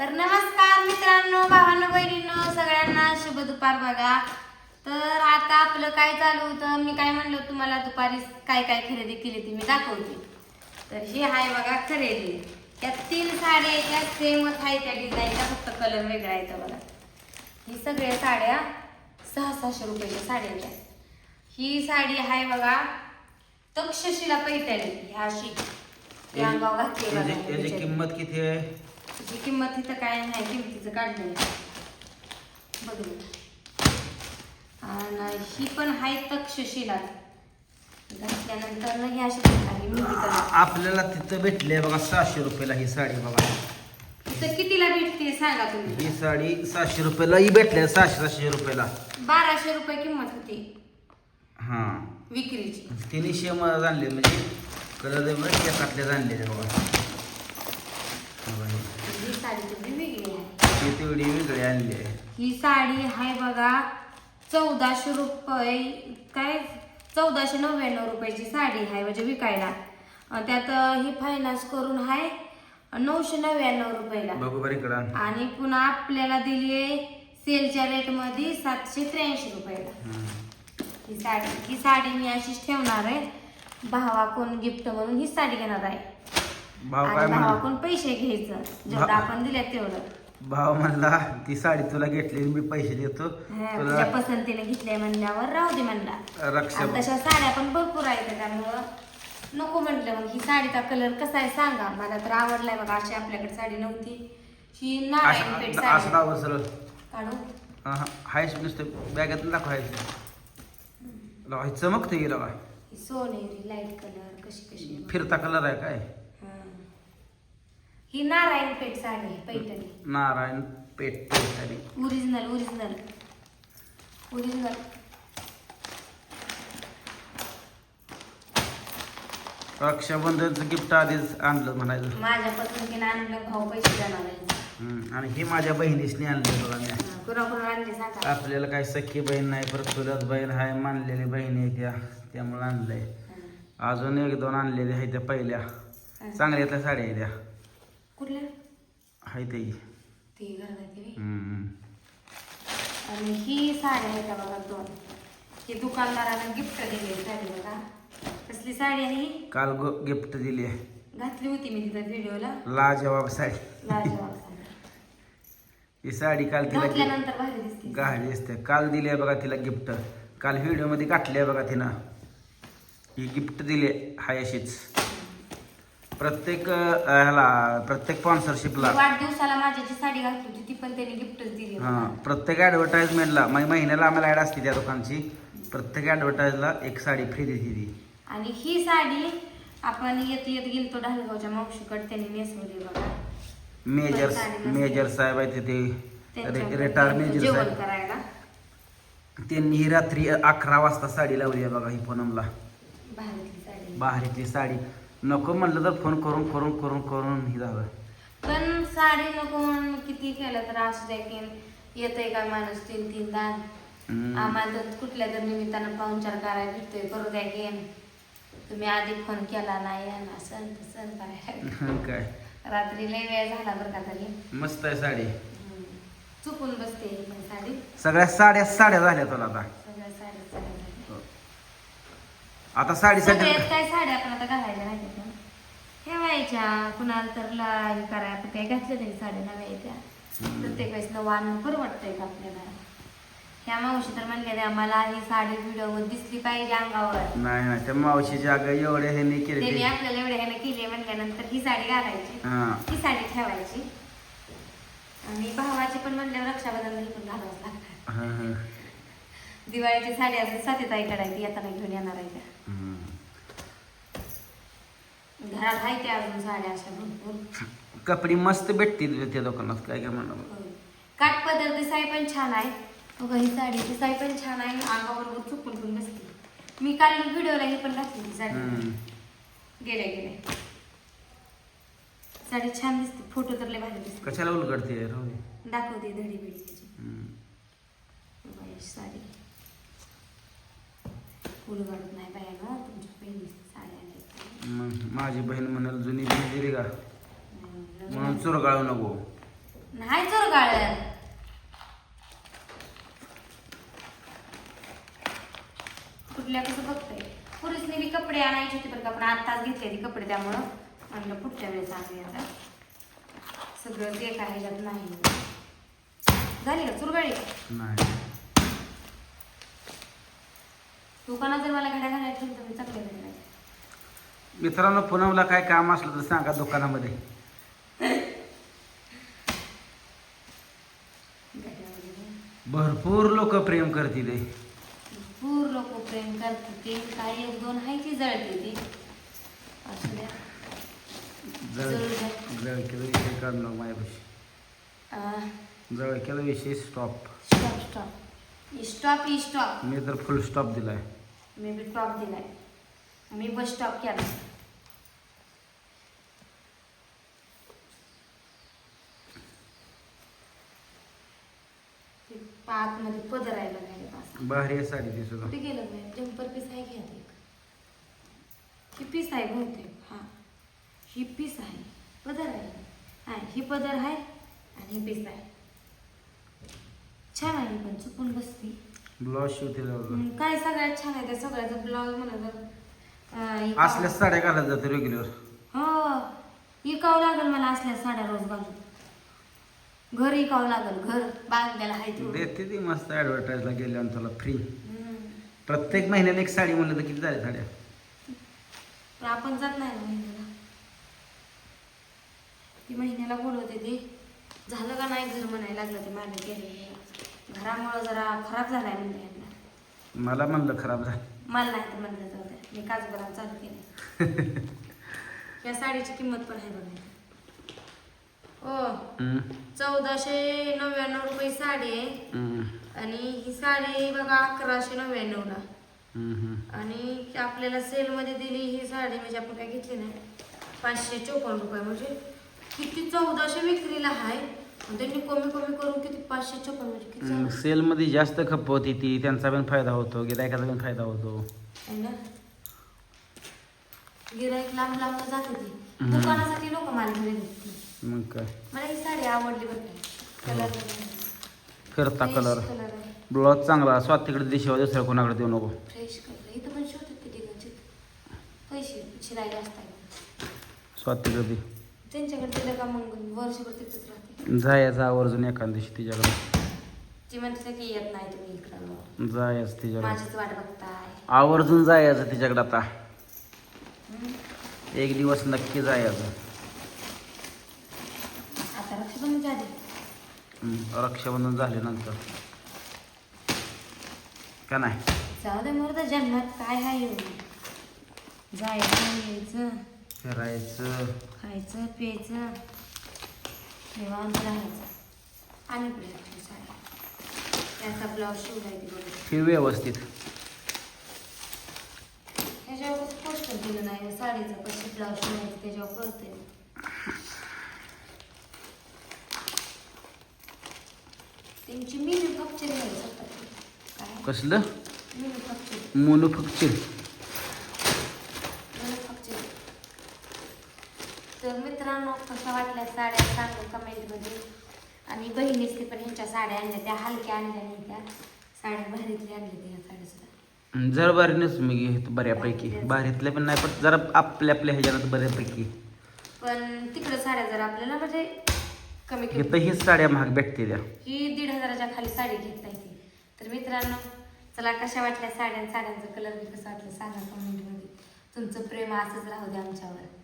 तर नमस्कार मित्रांनो भावांनो बहिणींनो सगळ्यांना शुभ दुपार बघा. तर आता आपलं काय चालू होतं? मी काय म्हणलं तुम्हाला दुपारी काय काय खरेदी केली ती मी दाखवते. तर ही आहे बघा खरेदी. त्या तीन साड्या त्या सेमच आहे त्या डिझाईनचा फक्त कलर वेगळा आहे बघा. ही सगळ्या साड्या सहा सहाशे रुपयाच्या साड्या आहेत. ही साडी आहे बघा तक्षशिला पैठणी. ही अशी. घातली. किंमत किती आहे? त्याची किंमत इथं काय नाही किंमतीचं काढलं बघू. आणि ही पण आहे तक्षशिला. घातल्यानंतर ना ही अशी आहे मेहंदी कलर. आपल्याला तिथं भेटले बघा सहाशे रुपयाला ही साडी बघा. इथं कितीला भेटते सांगा तुम्ही? ही साडी सहाशे रुपयाला ही भेटले सहाशे सहाशे रुपयाला. बाराशे रुपये किंमत होती. हा. विक्रीची. तिने शेम आणले म्हणजे कलर बरं एकातले आणलेले बघा. बघा. हे. ही साडी तुम्ही वेगळी आहे. तेवढी वेगळी आणली आहे. ही साडी आहे बघा चौदाशे रुपये काय? चौदाशे नव्याण्णव रुपयाची साडी आहे म्हणजे विकायला. अं, त्यात अं, ही फायनान्स करून आहे नऊशे नव्याण्णव रुपयाला. बघू बरं इकडं आण. आणि पुन्हा आपल्याला दिली आहे सेलच्या रेटमध्ये सातशे त्र्याऐंशी रुपयाला. हं. ही साडी ही साडी मी अशीच ठेवणार आहे. भावा कोण गिफ्ट म्हणून ही साडी घेणार आहे. भाव काय आणि पैसे घ्यायचं. जेवढं भा- आपण दिलं तेवढं. भाव म्हणला ती साडी तुला घेतली मी पैसे देतो. हा, तुला तुझ्या पसंतीने घेतलंय म्हणल्यावर राहू दे म्हणला. रक्षा आणि तशा साड्या पण भरपूर आहेत त्यामुळं नको म्हटलं मग ही साडीचा कलर कसा आहे सांगा. मला तर आवडलाय बघा अशी आपल्याकडे साडी नव्हती. ही नारायण पेठ असं असं साडी लावं सरळ. काढू. हायस नुसतं बॅगात हे चमकतं गेलं ही सोनेरी लाइट कलर कशी कशी आहे. फिरता कलर आहे काय? हा. नारायण पेठ साडी आहे, paithani. Narayan Peth original original original रक्षाबंधनचं gift आधीच आणलं म्हणायचं. माझ्या पसंतीने आणलं भाऊ पैसे देणार आहे. हम्म. आणि ही माझ्या बहिणीसनी आणलं बघा मी. कुणा कुणा आणले सांगा. आपल्याला काय सख्खी बहीण नाही परत चुलत बहीण आहे मानलेली बहीण आहे त्या त्यामुळे आणलंय. अजून एक दोन आणलेल्या आहेत त्या पहिल्या. चांगल्यातल्या साड्या आहेत त्या. कुठल्या आहे ते ती घरात हम्म. आणि ही साडी आहे का बघा दोन ही दुकानदारानं गिफ्ट दिली साडी बघा कसली साडी आहे ही काल गिफ्ट दिली आहे घातली होती मी तिथं व्हिडिओला लाजवाब साडी लाजवाब साडी. ही साडी काल तिला घातल्यानंतर भारी दिसते गाडी असते काल दिली आहे बघा तिला गिफ्ट काल व्हिडिओमध्ये काढली आहे बघा तिनं ही गिफ्ट दिली हाय अशीच प्रत्येक अं, ह्याला प्रत्येक स्पॉन्सरशिपला वाढदिवसाला माझी जी साडी घातली होती ती पण त्यांनी गिफ्टच दिली हां प्रत्येक ॲडव्हर्टाईजमेंटला मग महिन्याला आम्हाला ॲड असते त्या दुकानची प्रत्येक ॲडव्हर्टाईजला एक साडी फ्री देते ती. आणि ही साडी आपण येत येत गेलतो ढालगावच्या मावशीकडे त्यांनी नेसवली बघा. मेजर पण साडी नसते. मेजर साहेब आहेत ते त्यांच्याकडे रिटायर मेजर जेवण साहेब. करायला. त्यांनी ही रात्री अकरा वाजता साडी लावली आहे बघा ही पूनमला. साडी. बाहेरची साडी. नको म्हणलं तर फोन करून करून करून करून ही झालं. पण साडी नको म्हणून किती केलं तर असू द्या की येतंय का माणूस तीन तीन दान हम्म. आम्हाला तर कुठल्या तर निमित्तानं पाहुणचार करायला भेटतोय करू द्या गेम तुम्ही आधी फोन केला नाही आणि असं तसं करायला काय? रात्री लय वेळ झाला बरं का तरी. मस्त आहे साडी. चुकून बसते साडी. सगळ्या साड्या साड्या झाल्या तुला आता. आता साडीसाठी सगळ्यात काय साड्या आपण आता घालायच्या नाही ठेवायच्या कुणाला तर ला हे करायला आपण काय घातलं तरी साड्या नव्याच्या प्रत्येक वेळेस आणून परवडतंय का आपल्याला? ह्या मावशी तर म्हणले त्या मला ही साडी व्हिडिओ दिसली पाहिजे अंगावर. नाही नाही त्या मावशीच्या अगं एवढे ह्यांनी केले त्यांनी ते. आपल्याला एवढ्या ह्याने केली म्हणल्यानंतर ही साडी घालायची. हा. ही साडी ठेवायची. आणि भावाची पण म्हणल्यावर रक्षाबंधन ही पण घालावंच लागतात हा, हा. दिवाळीची साडी अजून साथीताई काढायची येताना घेऊन येणार आहे त्या. हम्म. घरात आहे त्या अजून साड्या अशा भरपूर. कपडे मस्त भेटतील त्या दुकानात काय काय म्हणणार? काठ पदर दिसाय पण छान आहे. बघा ही साडी दिसाय पण छान आहे अंगाबरोबर चुकून पण बसते मी काल व्हिडिओला ही पण घातली ती साडी. हम्म. गेले गेले साडी छान दिसते फोटो तर लय भारी दिसते. कशाला उलगडते? राहू दे. दाखवते धडी बिडी त्याची हम्म. बघा ही साडी. उलगडत नाही बाया ना तुमच्या बहिणी साड्या आणल्या मग माझी बहीण म्हणाल जुनी बहीण दिली का? म्हणून चुरगाळू नको. नाही चोर गाळ कुठल्या कसं बघतंय? पुरुषने बी कपडे आणायचे होते बरं का पण आत्ताच घेतले ती कपडे त्यामुळं. म्हणलं पुढच्या वेळेस आणूया आता. सगळं ते काय ह्याच्यात नाही. झाली का चुरगाळी? नाही. दुकानात जर मला घड्या तर मी. मित्रांनो पुनमला काय काम असलं तर सांगा दुकानामध्ये. भरपूर लोक प्रेम करतील हे. भरपूर लोक प्रेम करते ते. काही एक दोन आहे ती जळते ती. असू द्या. जळ जळू द्या. जळकेला विषय काढू नको माझ्यापाशी? अं, जळकेला विषय stop stop stop stop stop मी तर फुल स्टॉप दिलाय. मी बी टॉप दिलाय. मी बस स्टॉप केला. ते पाकमध्ये पदर आहे बघायला असं भारी आहे साडी ती सुद्धा कुठे गेलं नाही जम्पर पीस आहे घ्या. ही पीस आहे बहुतेक. हा. ही पीस आहे. पदर आहे. हा ही पदर आहे आणि ही पीस आहे. छान आहे पण. चुकून बसती ब्लाऊज शिवते हम्म, काय सगळ्यात छान आहे त्या सगळ्याचा ब्लाऊज म्हणा तर अं, इकावं- असल्याच साड्या घालत जाते रेग्युलर हो इकावं लागेल मला असल्या साड्या रोज घालून. घर इकावं लागेल घर बांधलेलं आहे ते. देते ती मस्त ऍडव्हर्टाईजला गेल्यावर तुला फ्री हम्म. प्रत्येक महिन्याला एक साडी म्हणलं तर किती झाल्या साड्या? पण आपण जात नाही ना महिन्याला. ती महिन्याला बोलवते ते. झालं का नाही घर म्हणायला लागलं ते माझ्या गेले. घरामुळं जरा खराब झालाय म्हणजे यांना मला म्हणलं खराब झालं. मला नाही तर म्हणलं जाऊ द्या मी काजूबदाम चालू केले या साडीची किंमत पण आहे बघा. हो चौदाशे नव्याण्णव रुपये साडी आहे. आणि ही साडी बघा अकराशे हम्म. आणि आपल्याला सेलमध्ये दिली ही साडी म्हणजे आपण काय घेतली नाही. पाचशे चोपन्न रुपये म्हणजे किती चौदाशे विक्रीला आहे त्यांनी कमी कमी करून किती? पाचशे चोपन्न म्हणजे किती हम्म, झालं? सेलमध्ये जास्त खप होती ती त्यांचा पण फायदा होतो गिरायकाचा पण फायदा होतो. आहे ना? गिराईक लांब लांब जाते ती. हम्म. दुकानासाठी लोक माल मग काय? मला ही साडी आवडली बरं कलर फिरता कलर कलर आहे. ब्लाऊज चांगला स्वतःकडे दुसऱ्या कोणाकडे देऊ नको. फ्रेश कलर इथं पण शिवतात ते ठिकाणचे. पैसे स्वतःकडे दे. त्यांच्याकडे दिलं का मग? वर्षभर तिथंच राहते. जायचं आवर्जून एखाद दिवशी तिच्याकडे. ती म्हणते की येत नाही तुम्ही इकडं. जायचं तिच्याकडे. माझीच वाट बघताय. आवर्जून जायचं तिच्याकडे आता. एक दिवस नक्की जायचं आता रक्षाबंधन हम्म, रक्षाबंधन झाल्यानंतर का नाही? जाऊ दे मोर जन्मात काय आहे एवढं? जायचं यायचं. फिरायचं. खायचं प्यायचं. निवांत राहायचं. आणि साडी त्याचा ब्लाऊज शिवलाय ती बघ हे व्यवस्थित. ह्याच्यावर पोस्टर दिलं नाही. साडीचं कशी ब्लाऊज शिवायचं त्याच्यावर कळतंय. त्यांची काय कसलं? मॅन्युफॅक्चरिंग मोनोफॅक्चर मॅन्युफॅक्चरिंग तर मित्रांनो कशा वाटल्या साड्या सांगा कमेंटमध्ये आणि बहिणीच पण ह्यांच्या साड्या आणल्या त्या हलक्या आणल्या नाही त्या. साड्या भारीतल्या आणल्या त्या साड्या सुद्धा जर बारीनेच मी घेतो बऱ्यापैकी. बारीतले पण नाही पण जरा आपल्या आपल्या ह्याच्यात बऱ्यापैकी. पण तिकडं साड्या जर आपल्याला म्हणजे कमी इथं किंमत हीच साड्या महाग भेटते त्या. ही दीड हजाराच्या खाली साडी घेतला ती. तर मित्रांनो चला कशा वाटल्या साड्या साड्यांचा कलर कसं वाटलं सांगा कमेंटमध्ये तुमचं प्रेम असंच राहू द्या आमच्यावर.